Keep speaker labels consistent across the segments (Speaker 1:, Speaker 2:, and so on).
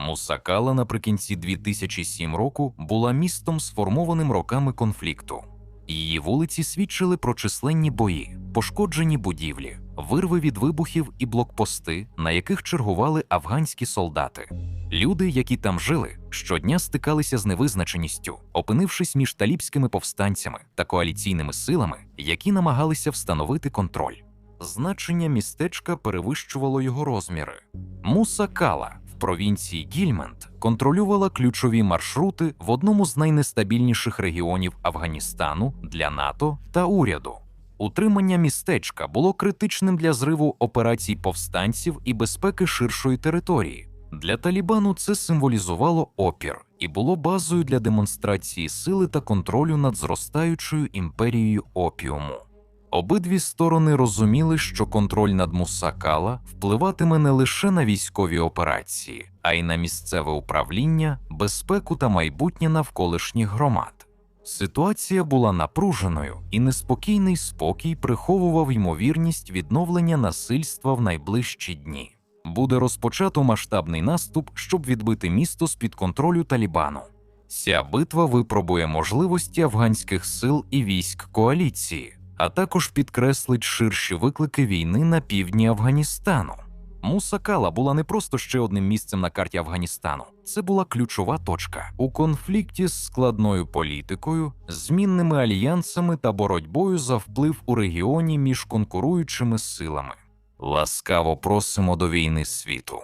Speaker 1: Мусакала наприкінці 2007 року була містом, сформованим роками конфлікту. Її вулиці свідчили про численні бої, пошкоджені будівлі, вирви від вибухів і блокпости, на яких чергували афганські солдати. Люди, які там жили, щодня стикалися з невизначеністю, опинившись між талібськими повстанцями та коаліційними силами, які намагалися встановити контроль. Значення містечка перевищувало його розміри. Муса Кала провінції Гільмент контролювала ключові маршрути в одному з найнестабільніших регіонів Афганістану для НАТО та уряду. Утримання містечка було критичним для зриву операцій повстанців і безпеки ширшої території. Для Талібану це символізувало опір і було базою для демонстрації сили та контролю над зростаючою імперією опіуму. Обидві сторони розуміли, що контроль над Мусакала впливатиме не лише на військові операції, а й на місцеве управління, безпеку та майбутнє навколишніх громад. Ситуація була напруженою, і неспокійний спокій приховував ймовірність відновлення насильства в найближчі дні. Буде розпочато масштабний наступ, щоб відбити місто з під контролю Талібану. Ця битва випробує можливості афганських сил і військ коаліції, а також підкреслить ширші виклики війни на півдні Афганістану. Мусакала була не просто ще одним місцем на карті Афганістану, це була ключова точка у конфлікті з складною політикою, змінними альянсами та боротьбою за вплив у регіоні між конкуруючими силами. Ласкаво просимо до війни світу.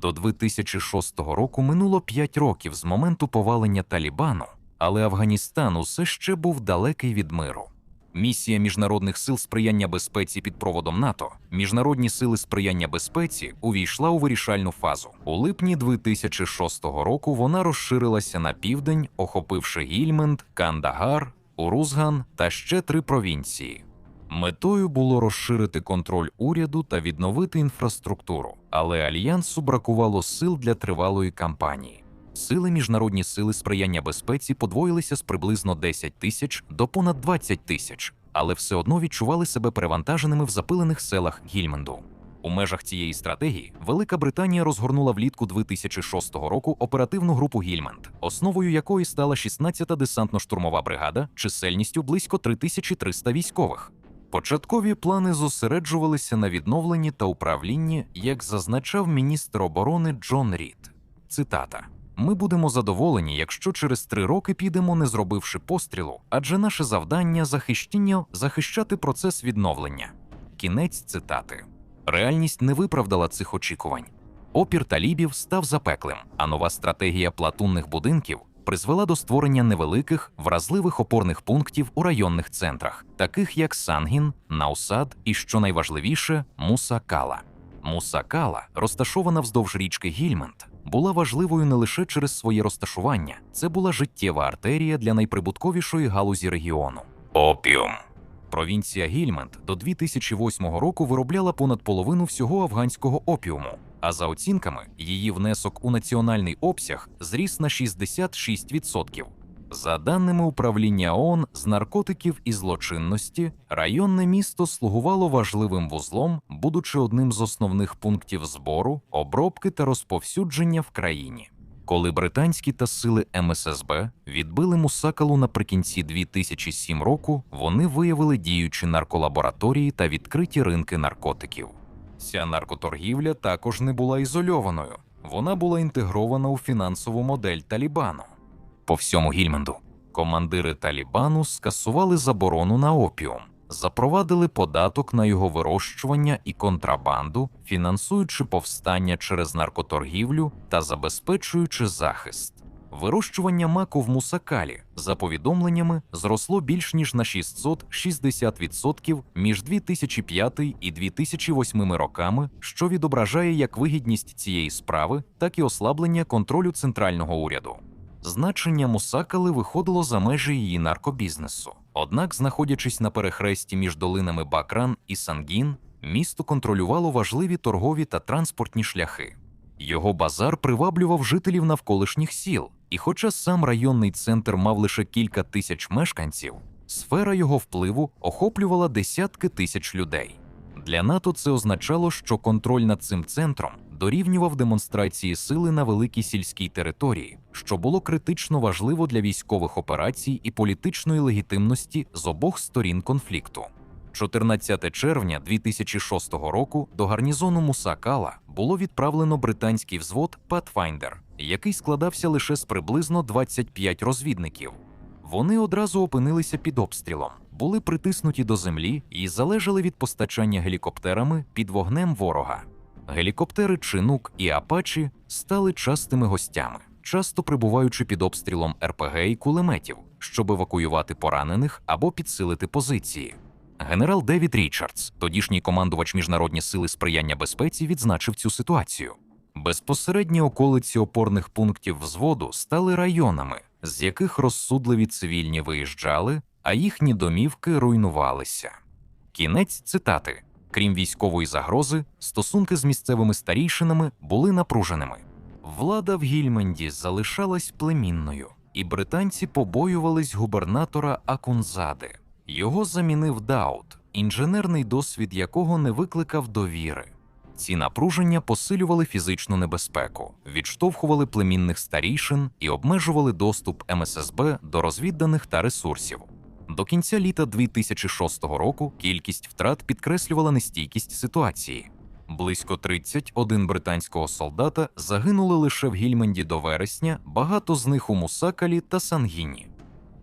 Speaker 1: До 2006 року минуло 5 років з моменту повалення Талібану, але Афганістан усе ще був далекий від миру. Місія міжнародних сил сприяння безпеці під проводом НАТО, міжнародні сили сприяння безпеці увійшла у вирішальну фазу. У липні 2006 року вона розширилася на південь, охопивши Гільмент, Кандагар, Урузган та ще три провінції. Метою було розширити контроль уряду та відновити інфраструктуру, але альянсу бракувало сил для тривалої кампанії. Сили міжнародні сили сприяння безпеці подвоїлися з приблизно 10 тисяч до понад 20 тисяч, але все одно відчували себе перевантаженими в запилених селах Гільменду. У межах цієї стратегії Велика Британія розгорнула влітку 2006 року оперативну групу Гільмент, основою якої стала 16-та десантно-штурмова бригада чисельністю близько 3300 військових. Початкові плани зосереджувалися на відновленні та управлінні, як зазначав міністр оборони Джон Рід. Цитата: Ми будемо задоволені, якщо через три роки підемо, не зробивши пострілу, адже наше завдання захищення захищати процес відновлення. Кінець цитати. Реальність не виправдала цих очікувань. Опір талібів став запеклим, а нова стратегія платунних будинків призвела до створення невеликих вразливих опорних пунктів у районних центрах, таких як Сангін, Наусад і, що найважливіше, Мусакала. Мусакала, розташована вздовж річки Гільмент, була важливою не лише через своє розташування, це була життєва артерія для найприбутковішої галузі регіону опіум. Провінція Гільмент до 2008 року виробляла понад половину всього афганського опіуму, а за оцінками, її внесок у національний обсяг зріс на 66%. За даними управління ООН з наркотиків і злочинності, районне місто слугувало важливим вузлом, будучи одним з основних пунктів збору, обробки та розповсюдження в країні. Коли британські та сили МССБ відбили Мусакалу наприкінці 2007 року, вони виявили діючі нарколабораторії та відкриті ринки наркотиків. Ця наркоторгівля також не була ізольованою, вона була інтегрована у фінансову модель Талібану. По всьому Гільменду командири Талібану скасували заборону на опіум, запровадили податок на його вирощування і контрабанду, фінансуючи повстання через наркоторгівлю та забезпечуючи захист. Вирощування маку в Мусакалі, за повідомленнями, зросло більш ніж на 660% між 2005 і 2008 роками, що відображає як вигідність цієї справи, так і ослаблення контролю центрального уряду. Значення Мусакали виходило за межі її наркобізнесу. Однак, знаходячись на перехресті між долинами Бакран і Сангін, місто контролювало важливі торгові та транспортні шляхи. Його базар приваблював жителів навколишніх сіл, і хоча сам районний центр мав лише кілька тисяч мешканців, сфера його впливу охоплювала десятки тисяч людей. Для НАТО це означало, що контроль над цим центром дорівнював демонстрації сили на великій сільській території, що було критично важливо для військових операцій і політичної легітимності з обох сторін конфлікту. 14 червня 2006 року до гарнізону Мусакала було відправлено британський взвод Pathfinder, який складався лише з приблизно 25 розвідників. Вони одразу опинилися під обстрілом, були притиснуті до землі і залежали від постачання гелікоптерами під вогнем ворога. Гелікоптери Чинук і Апачі стали частими гостями, часто прибуваючи під обстрілом РПГ і кулеметів, щоб евакуювати поранених або підсилити позиції. Генерал Девід Річардс, тодішній командувач міжнародні сили сприяння безпеці, відзначив цю ситуацію. Безпосередні околиці опорних пунктів взводу стали районами, з яких розсудливі цивільні виїжджали, а їхні домівки руйнувалися. Кінець цитати. Крім військової загрози, стосунки з місцевими старійшинами були напруженими. Влада в Гільменді залишалась племінною, і британці побоювались губернатора Акунзади. Його замінив Даут, інженерний досвід якого не викликав довіри. Ці напруження посилювали фізичну небезпеку, відштовхували племінних старійшин і обмежували доступ МССБ до розвідданих та ресурсів. До кінця літа 2006 року кількість втрат підкреслювала нестійкість ситуації. Близько 31 британського солдата загинули лише в Гільменді до вересня, багато з них у Мусакалі та Сангіні.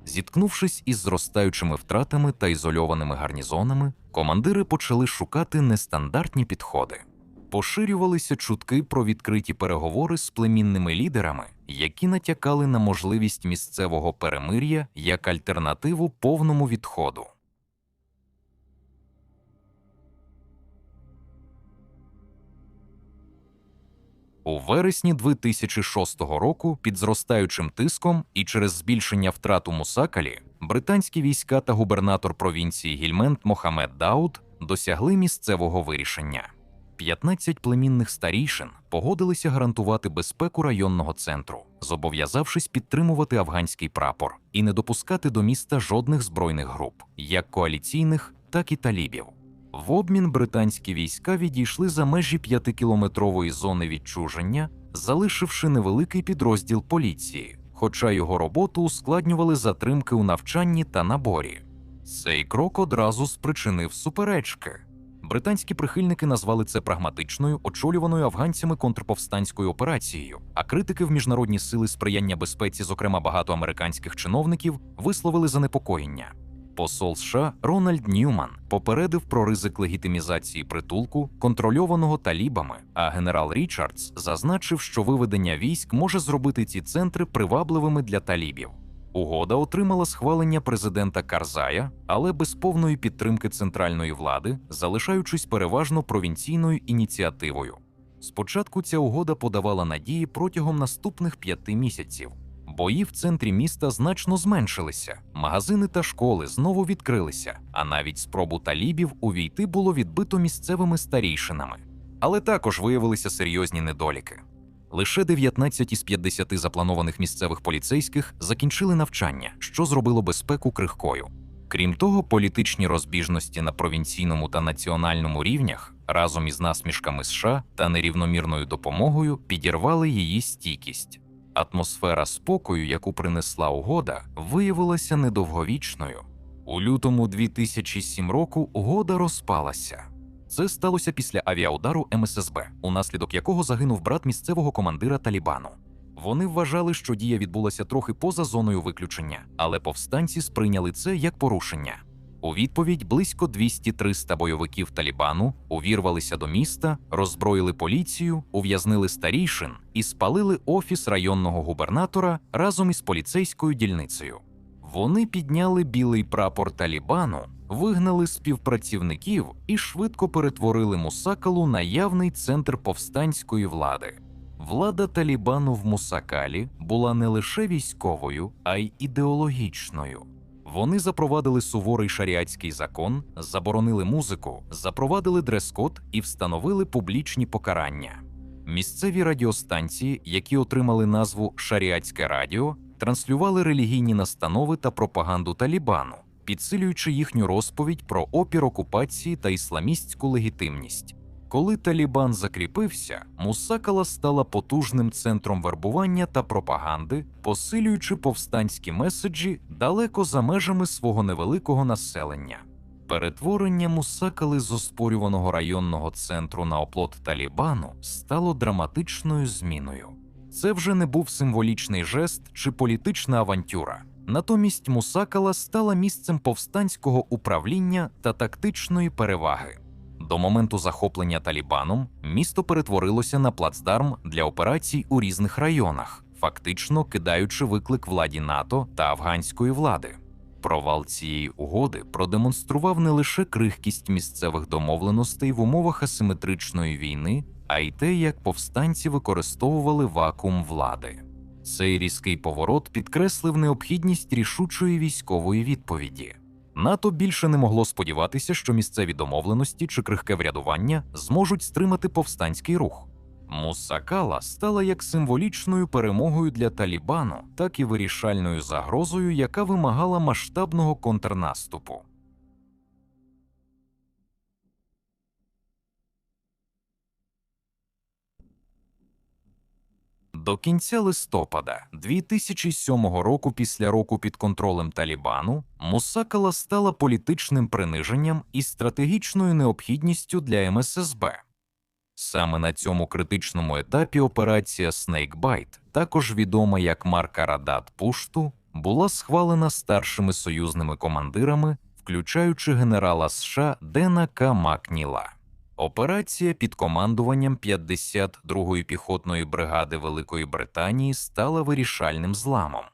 Speaker 1: Зіткнувшись із зростаючими втратами та ізольованими гарнізонами, командири почали шукати нестандартні підходи. Поширювалися чутки про відкриті переговори з племінними лідерами, які натякали на можливість місцевого перемир'я як альтернативу повному відходу. У вересні 2006 року, під зростаючим тиском і через збільшення втрат у Мусакалі, британські війська та губернатор провінції Гільмент Мохамед Дауд досягли місцевого вирішення. 15 племінних старійшин погодилися гарантувати безпеку районного центру, зобов'язавшись підтримувати афганський прапор і не допускати до міста жодних збройних груп, як коаліційних, так і талібів. В обмін британські війська відійшли за межі п'ятикілометрової зони відчуження, залишивши невеликий підрозділ поліції, хоча його роботу ускладнювали затримки у навчанні та наборі. Цей крок одразу спричинив суперечки. Британські прихильники назвали це прагматичною, очолюваною афганцями контрповстанською операцією, а критики в міжнародні сили сприяння безпеці, зокрема багато американських чиновників, висловили занепокоєння. Посол США Рональд Ньюман попередив про ризик легітимізації притулку, контрольованого талібами. А генерал Річардс зазначив, що виведення військ може зробити ці центри привабливими для талібів. Угода отримала схвалення президента Карзая, але без повної підтримки центральної влади, залишаючись переважно провінційною ініціативою. Спочатку ця угода подавала надії протягом наступних п'яти місяців. Бої в центрі міста значно зменшилися, магазини та школи знову відкрилися, а навіть спробу талібів увійти було відбито місцевими старійшинами. Але також виявилися серйозні недоліки. Лише 19 із 50 запланованих місцевих поліцейських закінчили навчання, що зробило безпеку крихкою. Крім того, політичні розбіжності на провінційному та національному рівнях разом із насмішками США та нерівномірною допомогою підірвали її стійкість. Атмосфера спокою, яку принесла угода, виявилася недовговічною. У лютому 2007 року угода розпалася. Це сталося після авіаудару МССБ, унаслідок якого загинув брат місцевого командира Талібану. Вони вважали, що дія відбулася трохи поза зоною виключення, але повстанці сприйняли це як порушення. У відповідь близько 200-300 бойовиків Талібану увірвалися до міста, роззброїли поліцію, ув'язнили старійшин і спалили офіс районного губернатора разом із поліцейською дільницею. Вони підняли білий прапор Талібану, вигнали співпрацівників і швидко перетворили Мусакалу на явний центр повстанської влади. Влада Талібану в Мусакалі була не лише військовою, а й ідеологічною. Вони запровадили суворий шаріатський закон, заборонили музику, запровадили дрес-код і встановили публічні покарання. Місцеві радіостанції, які отримали назву Шаріатське радіо, транслювали релігійні настанови та пропаганду Талібану, підсилюючи їхню розповідь про опір окупації та ісламістську легітимність. Коли Талібан закріпився, Мусакала стала потужним центром вербування та пропаганди, посилюючи повстанські меседжі далеко за межами свого невеликого населення. Перетворення Мусакали з оспорюваного районного центру на оплот Талібану стало драматичною зміною. Це вже не був символічний жест чи політична авантюра. Натомість Мусакала стала місцем повстанського управління та тактичної переваги. До моменту захоплення Талібаном місто перетворилося на плацдарм для операцій у різних районах, фактично кидаючи виклик владі НАТО та афганської влади. Провал цієї угоди продемонстрував не лише крихкість місцевих домовленостей в умовах асиметричної війни, а й те, як повстанці використовували вакуум влади. Цей різкий поворот підкреслив необхідність рішучої військової відповіді. НАТО більше не могло сподіватися, що місцеві домовленості чи крихке врядування зможуть стримати повстанський рух. Мусакала стала як символічною перемогою для Талібану, так і вирішальною загрозою, яка вимагала масштабного контрнаступу. До кінця листопада 2007 року, після року під контролем Талібану, Мусакала стала політичним приниженням і стратегічною необхідністю для МССБ. Саме на цьому критичному етапі операція Snakebite, також відома як марка Радат Пушту, була схвалена старшими союзними командирами, включаючи генерала США Дена К. Макніла. Операція під командуванням 52-ї піхотної бригади Великої Британії стала вирішальним зламом.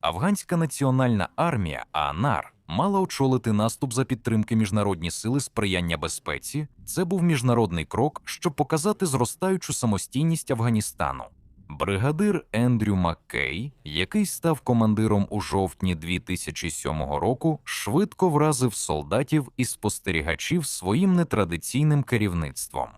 Speaker 1: Афганська національна армія АНАР мала очолити наступ за підтримки міжнародні сили сприяння безпеці. Це був міжнародний крок, щоб показати зростаючу самостійність Афганістану. Бригадир Ендрю Маккей, який став командиром у жовтні 2007 року, швидко вразив солдатів і спостерігачів своїм нетрадиційним керівництвом.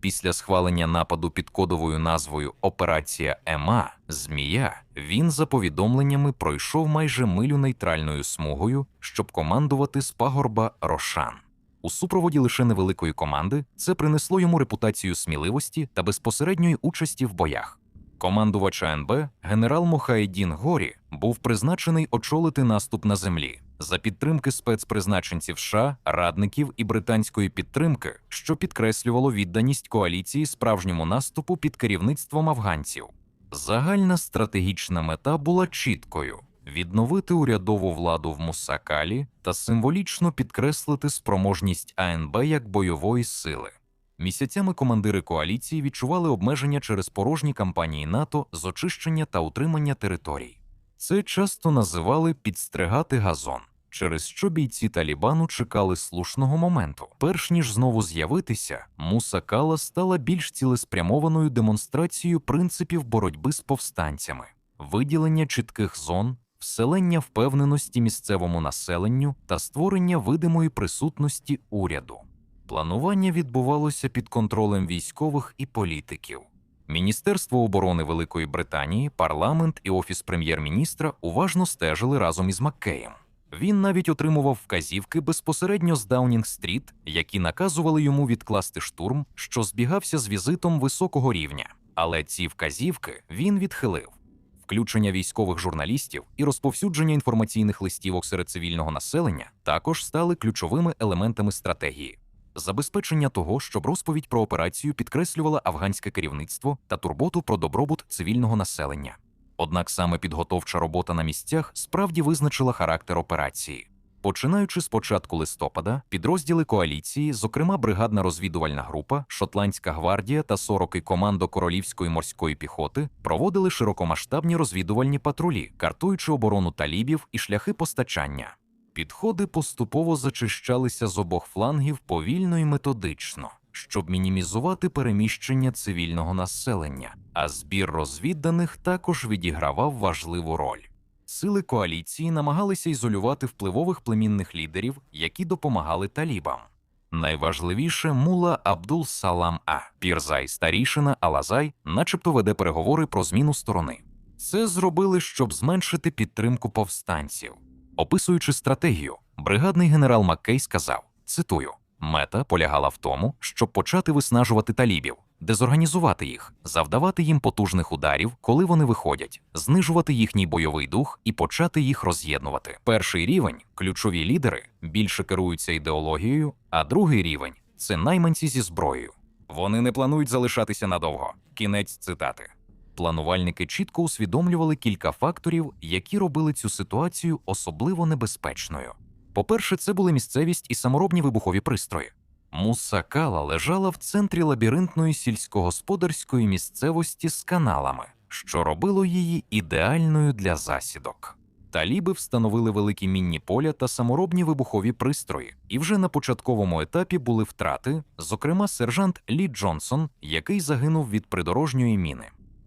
Speaker 1: Після схвалення нападу під кодовою назвою Операція Ема Змія він за повідомленнями пройшов майже милю нейтральною смугою, щоб командувати з пагорба Рошан. У супроводі лише невеликої команди це принесло йому репутацію сміливості та безпосередньої участі в боях. Командувач АНБ генерал Мохаєдін Горі був призначений очолити наступ на землі за підтримки спецпризначенців США, радників і британської підтримки, що підкреслювало відданість коаліції справжньому наступу під керівництвом афганців. Загальна стратегічна мета була чіткою: відновити урядову владу в Мусакалі та символічно підкреслити спроможність АНБ як бойової сили. Місяцями командири коаліції відчували обмеження через порожні кампанії НАТО з очищення та утримання територій. Це часто називали підстригати газон, через що бійці Талібану чекали слушного моменту. Перш ніж знову з'явитися, Мусакала стала більш цілеспрямованою демонстрацією принципів боротьби з повстанцями, виділення чітких зон, вселення впевненості місцевому населенню та створення видимої присутності уряду. Планування відбувалося під контролем військових і політиків. Міністерство оборони Великої Британії, парламент і офіс прем'єр-міністра уважно стежили разом із Маккеєм. Він навіть отримував вказівки безпосередньо з Даунінг-стріт, які наказували йому відкласти штурм, що збігався з візитом високого рівня. Але ці вказівки він відхилив. Включення військових журналістів і розповсюдження інформаційних листівок серед цивільного населення також стали ключовими елементами стратегії забезпечення того, щоб розповідь про операцію підкреслювала афганське керівництво та турботу про добробут цивільного населення. Однак саме підготовча робота на місцях справді визначила характер операції. Починаючи з початку листопада, підрозділи коаліції, зокрема бригадна розвідувальна група, Шотландська гвардія та 40-й командо Королівської морської піхоти проводили широкомасштабні розвідувальні патрулі, картуючи оборону талібів і шляхи постачання. Підходи поступово зачищалися з обох флангів повільно і методично, щоб мінімізувати переміщення цивільного населення, а збір розвідданих також відігравав важливу роль. Сили коаліції намагалися ізолювати впливових племінних лідерів, які допомагали талібам. Найважливіше мула Абдул Салам А. Пірзай старішина Алазай, начебто веде переговори про зміну сторони. Це зробили, щоб зменшити підтримку повстанців. Описуючи стратегію, бригадний генерал Маккей сказав: цитую: мета полягала в тому, щоб почати виснажувати талібів, дезорганізувати їх, завдавати їм потужних ударів, коли вони виходять, знижувати їхній бойовий дух і почати їх роз'єднувати. Перший рівень ключові лідери більше керуються ідеологією, а другий рівень це найманці зі зброєю. Вони не планують залишатися надовго. Кінець цитати. Планувальники чітко усвідомлювали кілька факторів, які робили цю ситуацію особливо небезпечною. По-перше, це були місцевість і саморобні вибухові пристрої. Мусакала лежала в центрі лабіринтної сільськогосподарської місцевості з каналами, що робило її ідеальною для засідок. Таліби встановили великі мінні поля та саморобні вибухові пристрої, і вже на початковому етапі були втрати, зокрема сержант Лі Джонсон, який загинув від придорожньої міни.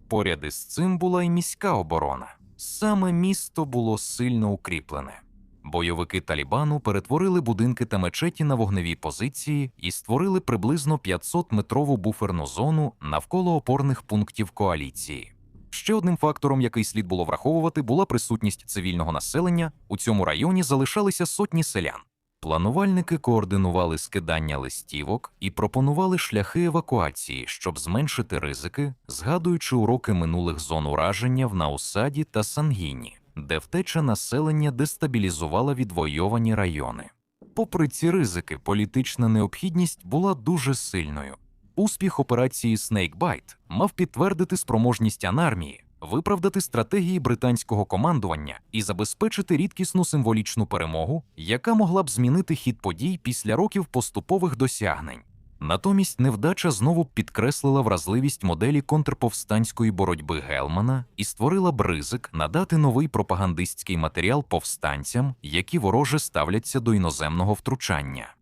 Speaker 1: Поряд із цим була й міська оборона. Саме місто було сильно укріплене. Бойовики Талібану перетворили будинки та мечеті на вогневі позиції і створили приблизно 500-метрову буферну зону навколо опорних пунктів коаліції. Ще одним фактором, який слід було враховувати, була присутність цивільного населення. У цьому районі залишалися сотні селян. Планувальники координували скидання листівок і пропонували шляхи евакуації, щоб зменшити ризики, згадуючи уроки минулих зон ураження в Наусаді та Сангіні, де втеча населення дестабілізувала відвойовані райони. Попри ці ризики, політична необхідність була дуже сильною. Успіх операції Snakebite мав підтвердити спроможність анармії, виправдати стратегії британського командування і забезпечити рідкісну символічну перемогу, яка могла б змінити хід подій після років поступових досягнень. Натомість невдача знову підкреслила вразливість моделі контрповстанської боротьби Гелмана і створила б ризик надати новий пропагандистський матеріал повстанцям, які вороже ставляться до іноземного втручання.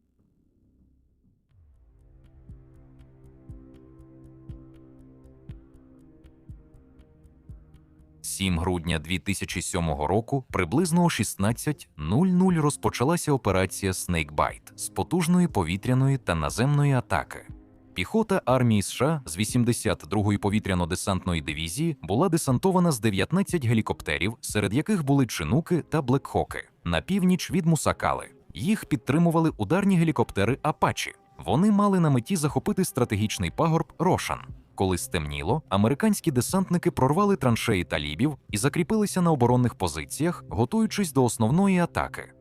Speaker 1: 7 грудня 2007 року приблизно о 16.00 розпочалася операція Snakebite з потужної повітряної та наземної атаки. Піхота армії США з 82-ї повітряно-десантної дивізії була десантована з 19 гелікоптерів, серед яких були чинуки та блекхоки на північ від Мусакали. Їх підтримували ударні гелікоптери Апачі. Вони мали на меті захопити стратегічний пагорб Рошан. Коли стемніло, американські десантники прорвали траншеї талібів і закріпилися на оборонних позиціях, готуючись до основної атаки.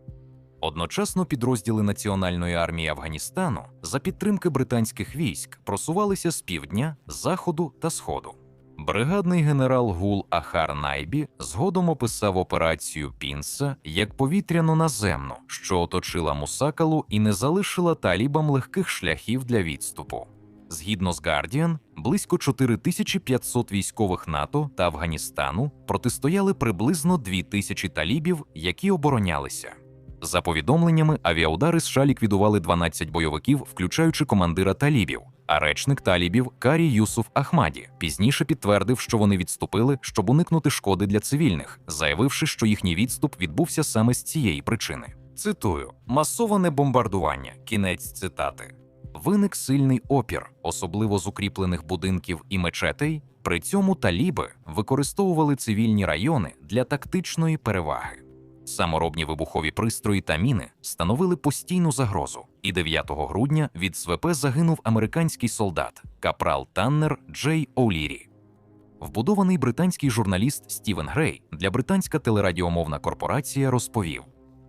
Speaker 1: Одночасно підрозділи Національної армії Афганістану за підтримки британських військ просувалися з півдня, заходу та сходу. Бригадний генерал Гул Ахар Найбі згодом описав операцію Пінса як повітряно-наземну, що оточила Мусакалу і не залишила талібам легких шляхів для відступу. Згідно з Guardian, близько 4500 військових НАТО та Афганістану протистояли приблизно 2000 талібів, які оборонялися. За повідомленнями, авіаудари США ліквідували 12 бойовиків, включаючи командира талібів. А речник талібів Карі Юсуф Ахмаді пізніше підтвердив, що вони відступили, щоб уникнути шкоди для цивільних, заявивши, що їхній відступ відбувся саме з цієї причини. Цитую: масоване бомбардування. Кінець цитати виник сильний опір, особливо з укріплених будинків і мечетей. При цьому таліби використовували цивільні райони для тактичної переваги. Саморобні вибухові пристрої та міни становили постійну загрозу, і 9 грудня від СВП загинув американський солдат капрал Таннер Джей Олірі. Вбудований британський журналіст Стівен Грей для британська телерадіомовна корпорація розповів: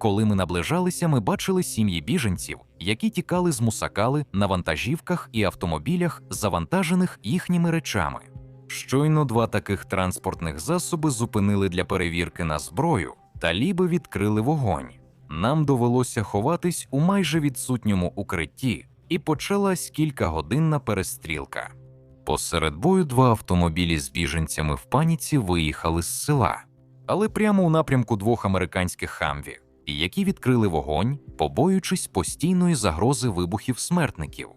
Speaker 1: коли ми наближалися, ми бачили сім'ї біженців, які тікали з мусакали на вантажівках і автомобілях, завантажених їхніми речами. Щойно два таких транспортних засоби зупинили для перевірки на зброю, таліби відкрили вогонь. нам довелося ховатись у майже відсутньому укритті, і почалась кількагодинна перестрілка. Посеред бою два автомобілі з біженцями в паніці виїхали з села, але прямо у напрямку двох американських хамві, які відкрили вогонь, побоюючись постійної загрози вибухів смертників.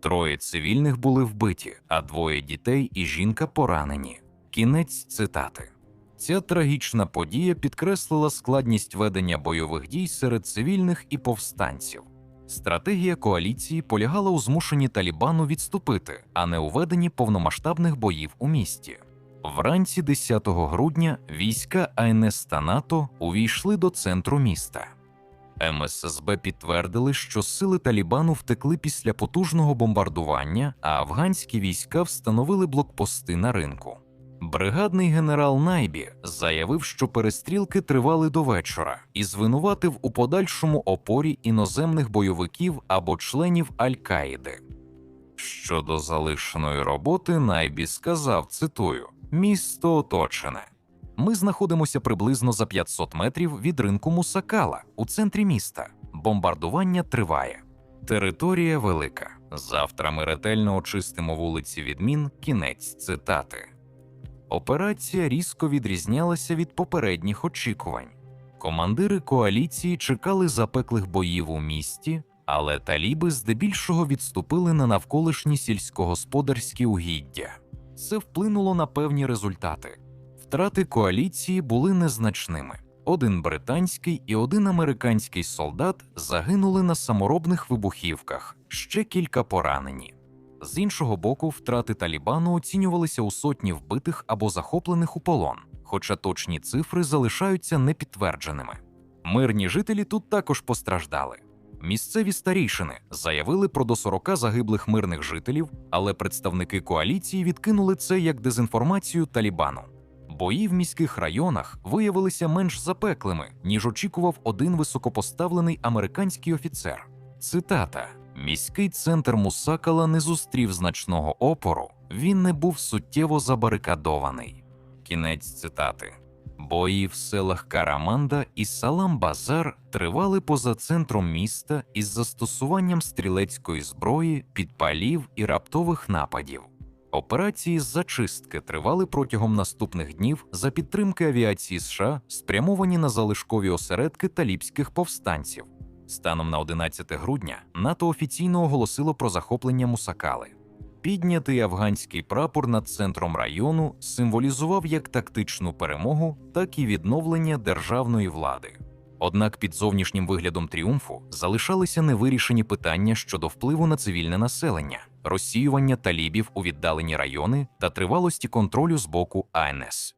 Speaker 1: Троє цивільних були вбиті, а двоє дітей і жінка поранені. Кінець цитати. Ця трагічна подія підкреслила складність ведення бойових дій серед цивільних і повстанців. Стратегія коаліції полягала у змушенні Талібану відступити, а не у веденні повномасштабних боїв у місті. Вранці 10 грудня війська АНС та НАТО увійшли до центру міста. МССБ підтвердили, що сили Талібану втекли після потужного бомбардування, а афганські війська встановили блокпости на ринку. Бригадний генерал Найбі заявив, що перестрілки тривали до вечора і звинуватив у подальшому опорі іноземних бойовиків або членів Аль-Каїди. Щодо залишеної роботи, Найбі сказав: цитую: місто оточене. Ми знаходимося приблизно за 500 метрів від ринку Мусакала у центрі міста. Бомбардування триває. Територія велика. Завтра ми ретельно очистимо вулиці від мін. Кінець цитати. Операція різко відрізнялася від попередніх очікувань. Командири коаліції чекали запеклих боїв у місті, але таліби здебільшого відступили на навколишні сільськогосподарські угіддя. Це вплинуло на певні результати. Втрати коаліції були незначними. Один британський і один американський солдат загинули на саморобних вибухівках, ще кілька поранені. З іншого боку, втрати Талібану оцінювалися у сотні вбитих або захоплених у полон, хоча точні цифри залишаються непідтвердженими. Мирні жителі тут також постраждали. Місцеві старійшини заявили про до 40 загиблих мирних жителів, але представники коаліції відкинули це як дезінформацію Талібану. Бої в міських районах виявилися менш запеклими, ніж очікував один високопоставлений американський офіцер. Цитата: Міський центр Мусакала не зустрів значного опору, він не був суттєво забарикадований. Кінець цитати. Бої в селах Караманда і Салам Базар тривали поза центром міста із застосуванням стрілецької зброї, підпалів і раптових нападів. Операції з зачистки тривали протягом наступних днів за підтримки авіації США, спрямовані на залишкові осередки талібських повстанців. Станом на 11 грудня НАТО офіційно оголосило про захоплення Мусакали. Піднятий афганський прапор над центром району символізував як тактичну перемогу, так і відновлення державної влади. Однак під зовнішнім виглядом тріумфу залишалися невирішені питання щодо впливу на цивільне населення, розсіювання талібів у віддалені райони та тривалості контролю з боку АНС.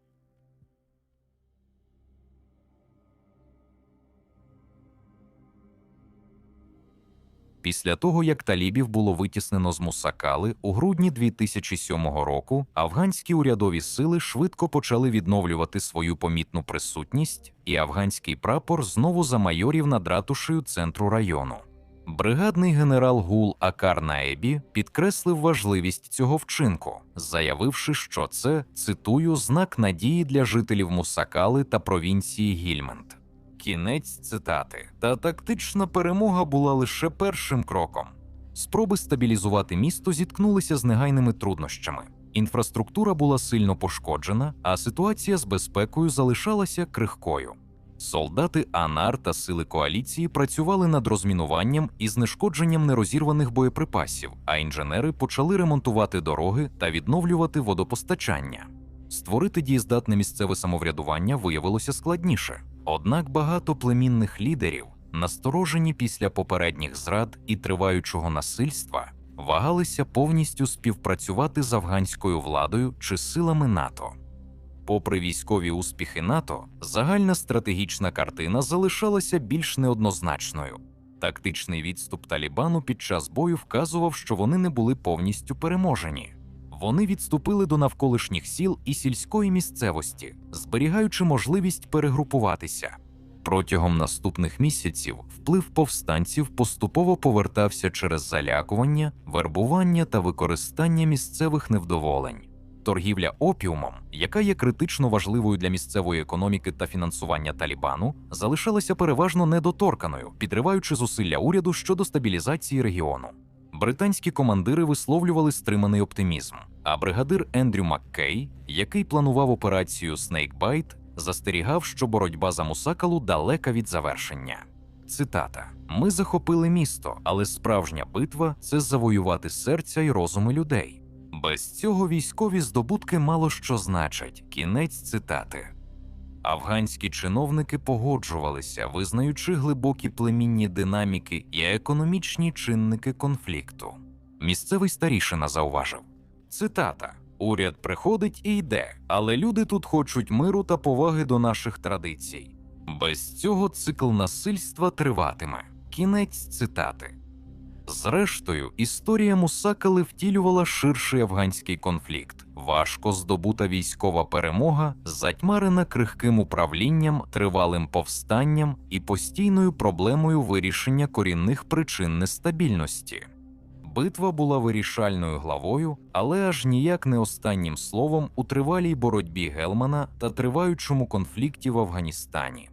Speaker 1: Після того, як талібів було витіснено з Мусакали у грудні 2007 року, афганські урядові сили швидко почали відновлювати свою помітну присутність, і афганський прапор знову замайорів над ратушею центру району. Бригадний генерал Гул Акар Наебі підкреслив важливість цього вчинку, заявивши, що це цитую знак надії для жителів Мусакали та провінції Гільмент. Кінець цитати. Та тактична перемога була лише першим кроком. Спроби стабілізувати місто зіткнулися з негайними труднощами. Інфраструктура була сильно пошкоджена, а ситуація з безпекою залишалася крихкою. Солдати АНАР та сили коаліції працювали над розмінуванням і знешкодженням нерозірваних боєприпасів, а інженери почали ремонтувати дороги та відновлювати водопостачання. Створити дієздатне місцеве самоврядування виявилося складніше. Однак багато племінних лідерів, насторожені після попередніх зрад і триваючого насильства, вагалися повністю співпрацювати з афганською владою чи силами НАТО. Попри військові успіхи НАТО, загальна стратегічна картина залишалася більш неоднозначною. Тактичний відступ Талібану під час бою вказував, що вони не були повністю переможені. Вони відступили до навколишніх сіл і сільської місцевості, зберігаючи можливість перегрупуватися. Протягом наступних місяців вплив повстанців поступово повертався через залякування, вербування та використання місцевих невдоволень. торгівля опіумом, яка є критично важливою для місцевої економіки та фінансування Талібану, залишалася переважно недоторканою, підриваючи зусилля уряду щодо стабілізації регіону. Британські командири висловлювали стриманий оптимізм, а бригадир Ендрю Маккей, який планував операцію Снейкбайт, застерігав, що боротьба за Мусакалу далека від завершення. Цитата: Ми захопили місто, але справжня битва це завоювати серця й розуми людей. Без цього військові здобутки мало що значать. Кінець цитати. Афганські чиновники погоджувалися, визнаючи глибокі племінні динаміки і економічні чинники конфлікту. Місцевий старішина зауважив: цитата: Уряд приходить і йде, але люди тут хочуть миру та поваги до наших традицій. Без цього цикл насильства триватиме. Кінець цитати. Зрештою, історія Мусакали втілювала ширший афганський конфлікт. Важко здобута військова перемога, затьмарена крихким управлінням, тривалим повстанням і постійною проблемою вирішення корінних причин нестабільності. Битва була вирішальною главою, але аж ніяк не останнім словом у тривалій боротьбі Гелмана та триваючому конфлікті в Афганістані.